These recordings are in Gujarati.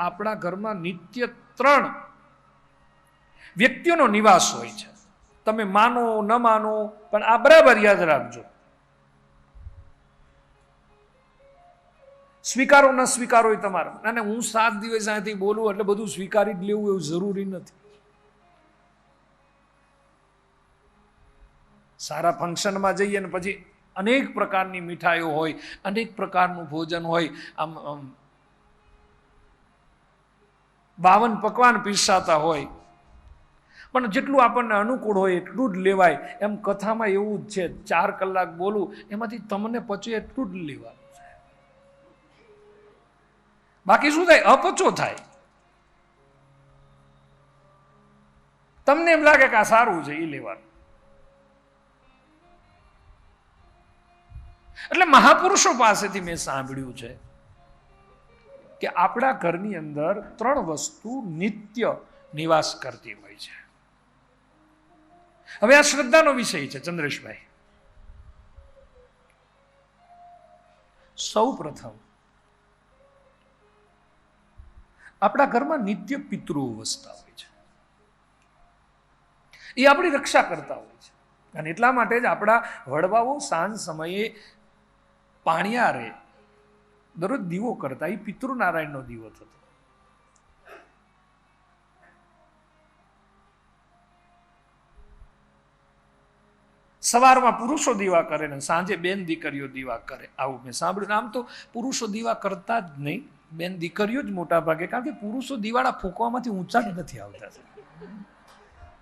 આપણા ઘરમાં નિત્ય ત્રણ વ્યક્તિઓનો નિવાસ હોય છે. તમે માનો, ન માનો, પણ આ બરાબર યાદ રાખજો. સ્વીકારો, ન સ્વીકારો એ તમારો. અને હું સાત દિવસ અહીંથી બોલું એટલે બધું સ્વીકારી જ લેવું એવું જરૂરી નથી. સારા ફંક્શનમાં જઈએ ને પછી અનેક પ્રકારની મીઠાઈઓ હોય, અનેક પ્રકારનું ભોજન હોય આમ બાવન પકવાન પીરસાતા હોય. પણ જેટલું આપણને અનુકૂળ હોય એટલું જ લેવાય. એમ કથામાં એવું જ છે, ચાર કલાક બોલું, એમાંથી તમને પચે એટલું જ લેવાનું બાકી શું થાય? અપચો થાય. તમને એમ લાગે કે આ સારું છે એ લેવાનું. એટલે મહાપુરુષો પાસેથી મેં સાંભળ્યું છે. કે આપણા ઘરની અંદર ત્રણ વસ્તુ નિત્ય નિવાસ કરતી હોય છે. હવે આ શ્રદ્ધાનો વિષય છે, ચંદ્રેશભાઈ. સૌ પ્રથમ આપણા ઘરમાં નિત્ય પિતૃઓ વસતા હોય છે. એ આપણી રક્ષા કરતા હોય છે. અને એટલા માટે જ આપણા વડવાઓ સાંજ સમયે પાણિયારે દરરોજ દીવો કરતા, એ પિતૃનારાયણનો દીવો થતો. સવારમાં પુરુષો દીવા કરે ને સાંજે બેન દીકરીઓ દીવા કરે, આવું મેં સાંભળ્યું. આમ તો પુરુષો દીવા કરતા જ નહીં, બેન દીકરીઓ જ મોટા ભાગે, કારણ કે પુરુષો દિવાળા ફૂંકવામાંથી ઊંચા જ નથી આવતા.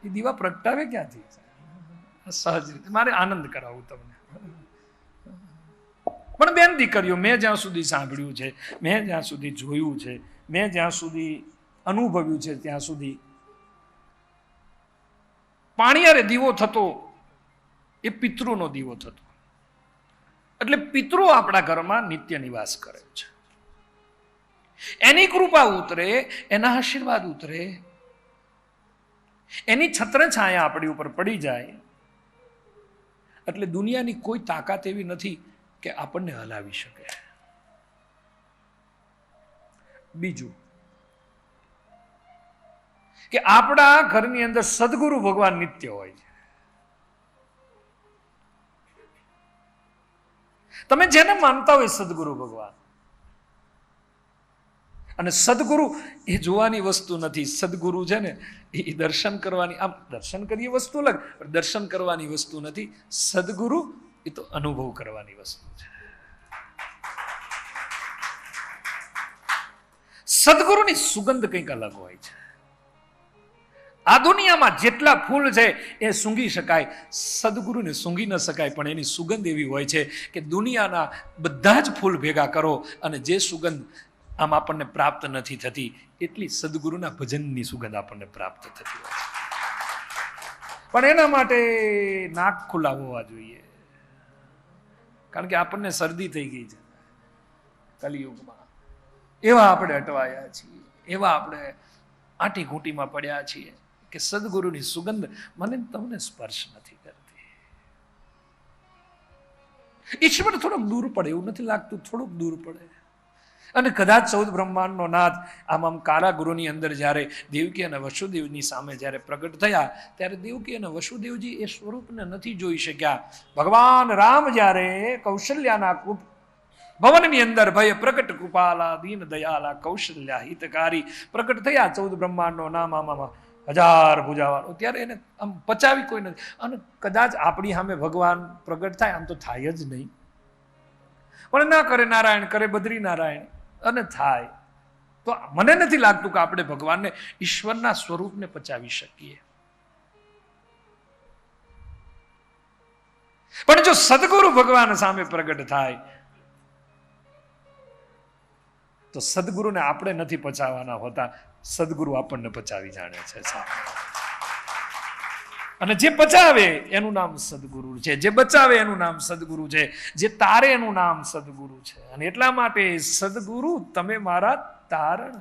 એ દીવા પ્રગટાવે ક્યાંથી? સહજ રીતે. મારે આનંદ કરાવું તમને. પણ બેન દીકરીઓ, મેં જ્યાં સુધી સાંભળ્યું છે, મેં જ્યાં સુધી જોયું છે, મેં જ્યાં સુધી અનુભવ્યું છે, ત્યાં સુધી પાણીયારે દીવો થતો, એ પિતૃનો દીવો થતો. એટલે પિતૃ આપણા ઘરમાં નિત્ય નિવાસ કરે છે. એની કૃપા ઉતરે, એના આશીર્વાદ ઉતરે. એની છત્ર છાયા આપણી ઉપર પડી જાય. એટલે દુનિયાની કોઈ તાકાત એવી નથી કે આપણને હલાવી શકે. બીજું, કે આપણા ઘરની અંદર સદગુરુ ભગવાન નિત્ય હોય છે. તમે જેને માનતા હોય સદગુરુ ભગવાન. અને સદગુરુ એ જોવાની વસ્તુ નથી. સદગુરુ છે ને, એ દર્શન કરવાની, આમ દર્શન કરીએ વસ્તુ અલગ દર્શન કરવાની વસ્તુ નથી. સદગુરુ એ તો અનુભવ કરવાની વસ્તુ છે. સદગુરુની સુગંધ કંઈક અલગ હોય છે. આ દુનિયામાં જેટલા ફૂલ છે એ સૂંઘી શકાય, સદગુરુને સૂંઘી ન શકાય, પણ એની સુગંધ એવી હોય છે કે દુનિયાના બધા જ ફૂલ ભેગા કરો અને જે સુગંધ આમ આપણને પ્રાપ્ત નથી થતી, એટલી સદગુરુના ભજનની સુગંધ આપણને પ્રાપ્ત થતી હોય પણ એના માટે નાક ખુલ્લા હોવા જોઈએ. કારણ કે આપણને શરદી થઈ ગઈ છે કલિયુગમાં. એવા આપણે અટવાયા છીએ. એવા આપણે આંટી ઘૂંટીમાં પડ્યા છીએ કે સદગુરુની સુગંધ મને તમને સ્પર્શ નથી કરતી. ઈશ્વર થોડોક દૂર પડે એવું નથી લાગતું, થોડુંક દૂર પડે. અને કદાચ ચૌદ બ્રહ્માંડનો નાથ આમ આમ કારાગુરુની અંદર જ્યારે દેવકી અને વસુદેવની સામે જ્યારે પ્રગટ થયા, ત્યારે દેવકી અને વસુદેવજી એ સ્વરૂપને નથી જોઈ શક્યા. ભગવાન રામ જ્યારે કૌશલ્યાના કૂપ ભવનની અંદર ભય પ્રગટ કૃપાલા દીન દયાલા કૌશલ્યા હિતકારી પ્રગટ થયા ચૌદ બ્રહ્માંડનો નામ આમાં હજાર ભુજાવાળો. ત્યારે એને આમ પચાવી કોઈ નથી. અને કદાચ આપણી સામે ભગવાન પ્રગટ થાય, આમ તો થાય જ નહીં. પણ ના કરે નારાયણ, કરે બદ્રી નારાયણ અને થાય. તો મને નથી લાગતું કે આપણે ભગવાનને ઈશ્વરના સ્વરૂપને પચાવી શકીએ. પણ જો સદગુરુ ભગવાન સામે પ્રગટ થાય, તો સદગુરુને આપણે નથી પચાવવાના હોતા. સદગુરુ આપણને પચાવી જાણે છે અને જે બચાવે એનું નામ સદગુરુ છે. જે બચાવે એનું નામ સદગુરુ છે. જે તારે એનું નામ સદગુરુ છે. અને એટલા માટે સદગુરુ, તમે મારા તારણ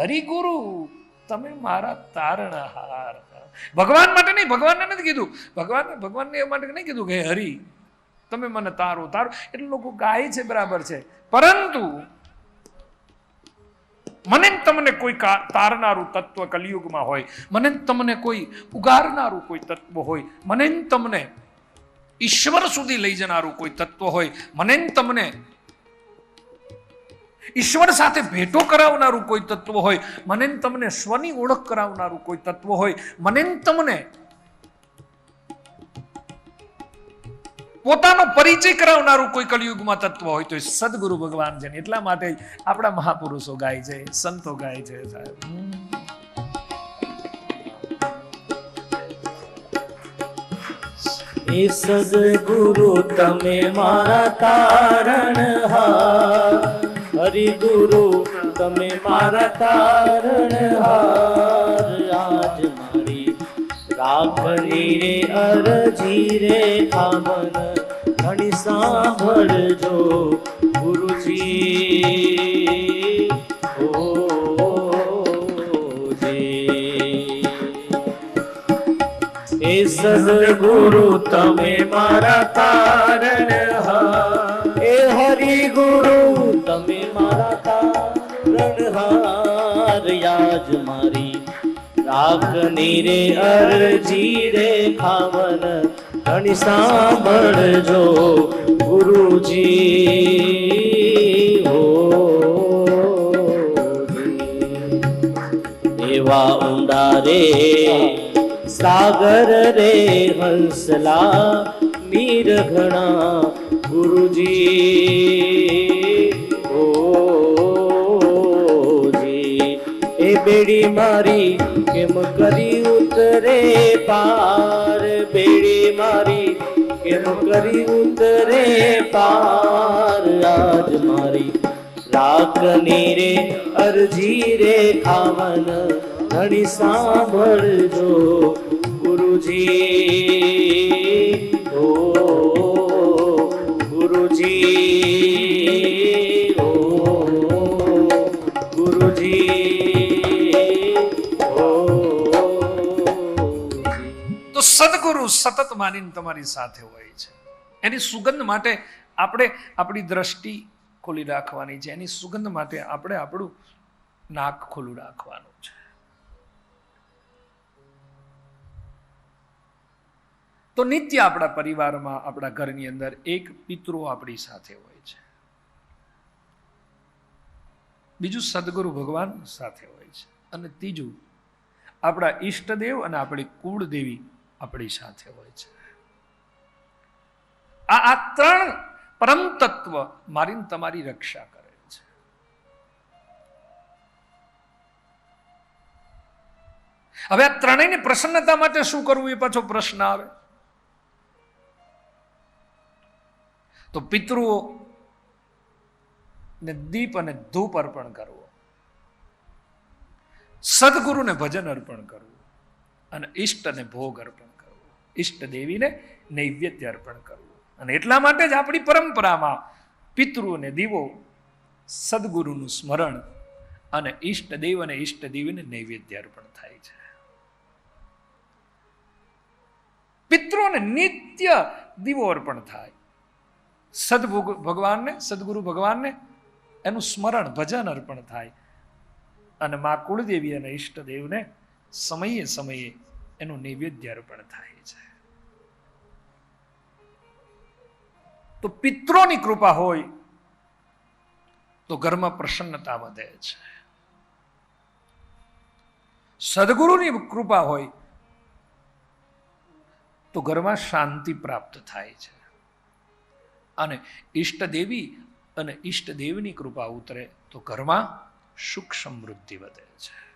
હરિગુરુ, તમે મારા તારણહાર. ભગવાન માટે નહીં, ભગવાનને નથી કીધું. ભગવાન ભગવાનને એ માટે નહીં કીધું કે હરિ, તમે મને તારો તારો. એટલે લોકો ગાય છે, બરાબર છે. પરંતુ મને તમને કોઈ તારનારું તત્વ કલિયુગમાં હોય મને તમને કોઈ ઉગારનારું કોઈ તત્વ હોય મને તમને ઈશ્વર સુધી લઈ જનારું કોઈ તત્વ હોય મને તમને ઈશ્વર સાથે ભેટો કરાવનારું કોઈ તત્વ હોય મને તમને સ્વની ઓળખ કરાવનારું કોઈ તત્વ હોય મને તમને પોતાનો પરિચય કરાવનારું કોઈ કલિયુગમાં તત્વ હોય તો સદગુરુ ભગવાન છે એટલા માટે આપણા મહાપુરુષો ગાય છે, સંતો ગાય છે સાહેબ. એ સદગુરુ તમે મારા તારણ હાર. હરિગુરુ તમે મારા તારણ હાર. આજ રાખણી રે અરજી રે ખામન ઘણી સાંભળજો ગુરુજી. ઓ એ સદગુરુ તમે મારા તારણ હા એ હરિ ગુરુ તમે મારા તારણ હાર યાજ રાખની રે અરજી રે ખાવન ઘણી સાંભળજો ગુરુજી હો. એવા ઊંડા રે, સાગર રે, હંસલા, મીર ઘણા ગુરુજી. બેડી મારી, કેમ કરી ઉતરે પાર? બેડી મારી, કેમ કરી ઉતરે પાર? આજ મારી રાખની રે અરજી રે ખાવન ઘણી સાંભળજો ગુરુજી. ઓ ગુરુજી. સદગુરુ સતત માનીને તમારી સાથે હોય છે. એની સુગંધ માટે આપણે આપણી દ્રષ્ટિ ખોલી રાખવાની છે. એની સુગંધ માટે આપણે આપણું નાક ખોલું રાખવાનું છે. તો નિત્ય આપણા પરિવારમાં, આપણા ઘરની અંદર એક પિતૃ આપણી સાથે હોય છે. બીજું સદગુરુ ભગવાન સાથે હોય છે. અને ત્રીજું, આપણા ઈષ્ટદેવ અને આપણી કુળદેવી આપણી સાથે હોય છે. આ આ ત્રણ પરમ તત્વ મારીને તમારી રક્ષા કરે છે. હવે આ ત્રણેયની પ્રસન્નતા માટે શું કરવું? એ પાછો પ્રશ્ન આવે. તો પિતૃઓ ને દીપ અને ધૂપ અર્પણ કરવો. સદગુરુને ભજન અર્પણ કરવું. અને ઈષ્ટને ભોગ અર્પણ ઈષ્ટ દેવીને નૈવેદ્ય અર્પણ કરવું. અને એટલા માટે જ આપણી પરંપરામાં પિતૃને દીવો, સદગુરુનું સ્મરણ અને ઈષ્ટ દેવ અને ઈષ્ટ દેવીને નૈવેદ્ય અર્પણ થાય છે. પિતૃને નિત્ય દીવો અર્પણ થાય. સદ ભગવાનને, સદગુરુ ભગવાનને એનું સ્મરણ, ભજન અર્પણ થાય. અને મા કુળદેવી અને ઈષ્ટદેવને સમયે સમયે એનું નૈવેદ્ય અર્પણ થાય છે. તો પિત્રોની કૃપા હોય તો ઘરમાં પ્રસન્નતા વધે છે. સદગુરુની કૃપા હોય તો ઘરમાં શાંતિ પ્રાપ્ત થાય છે. અને ઈષ્ટદેવી અને ઈષ્ટદેવની કૃપા ઉતરે તો ઘરમાં સુખ સમૃદ્ધિ વધે છે.